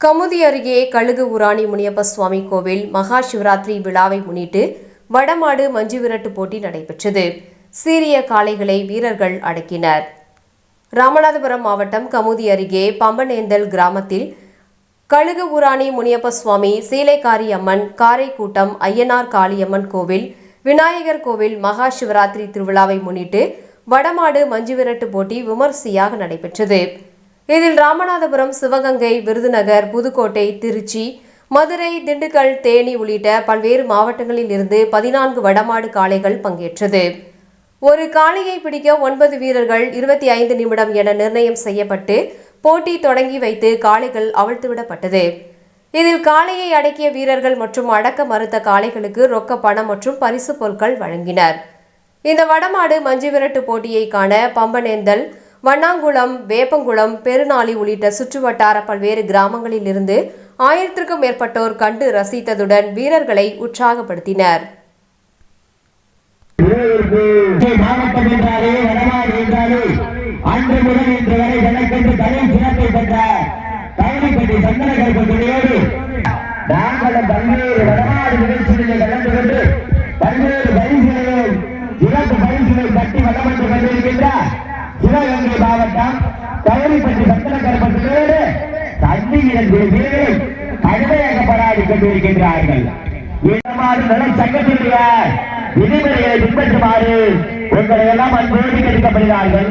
கமுதி அருகே கழுகு உராணி முனியப்ப சுவாமி கோவில் மகா சிவராத்திரி விழாவை முன்னிட்டு வடமாடு மஞ்சு விரட்டு போட்டி நடைபெற்றது. சீரிய காளைகளை வீரர்கள் அடக்கினர். ராமநாதபுரம் மாவட்டம் கமுதி அருகே பம்பனேந்தல் கிராமத்தில் கழுகு ஊராணி முனியப்ப சுவாமி சீலைக்காரி அம்மன் காரைக்கூட்டம் ஐயனார் காளியம்மன் கோவில் விநாயகர் கோவில் மகா சிவராத்திரி திருவிழாவை முன்னிட்டு வடமாடு மஞ்சு விரட்டு போட்டி விமர்சையாக நடைபெற்றது. இதில் ராமநாதபுரம் சிவகங்கை விருதுநகர் புதுக்கோட்டை திருச்சி மதுரை திண்டுக்கல் தேனி உள்ளிட்ட பல்வேறு மாவட்டங்களில் இருந்து பதினான்கு வடமாடு காளைகள் பங்கேற்றது. ஒரு காளையை பிடிக்க ஒன்பது வீரர்கள் இருபத்தி ஐந்து நிமிடம் என நிர்ணயம் செய்யப்பட்டு போட்டி தொடங்கி வைத்து காளைகள் அவிழ்த்துவிடப்பட்டது இதில் காளையை அடக்கிய வீரர்கள் மற்றும் அடக்க மறுத்த காளைகளுக்கு ரொக்க பணம் மற்றும் பரிசு பொருட்கள் வழங்கினர். இந்த வடமாடு மஞ்சு விரட்டு போட்டியை காண பம்பனேந்தல் வண்ணாங்குளம் வேப்பங்குளம் பெருநாளி உள்ளிட்ட சுற்றுவட்டார பல்வேறு கிராமங்களில் இருந்து ஆயிரத்திற்கும் மேற்பட்டோர் கண்டு ரசித்ததுடன் வீரர்களை உற்சாகப்படுத்தினர். பல்வேறு பரிசுகளையும் சிறப்பு பரிசுகளை கட்டி வளம் கொண்டிருக்கின்றார். சிவகங்கை மாவட்டம் கவனிப்பட்டி சந்தன கருப்பத்தோடு தண்ணி இரண்டு பேரும் கடுமையாக போராடி கொண்டிருக்கின்றார்கள். இடமாறு நல சங்கத்தினுடைய விதிமுறைகளை பின்பற்றுமாறு உங்களை எல்லாம் அன்போடு கேட்கப்படுகிறார்கள்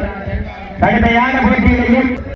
கடுமையான போட்டியிலையும்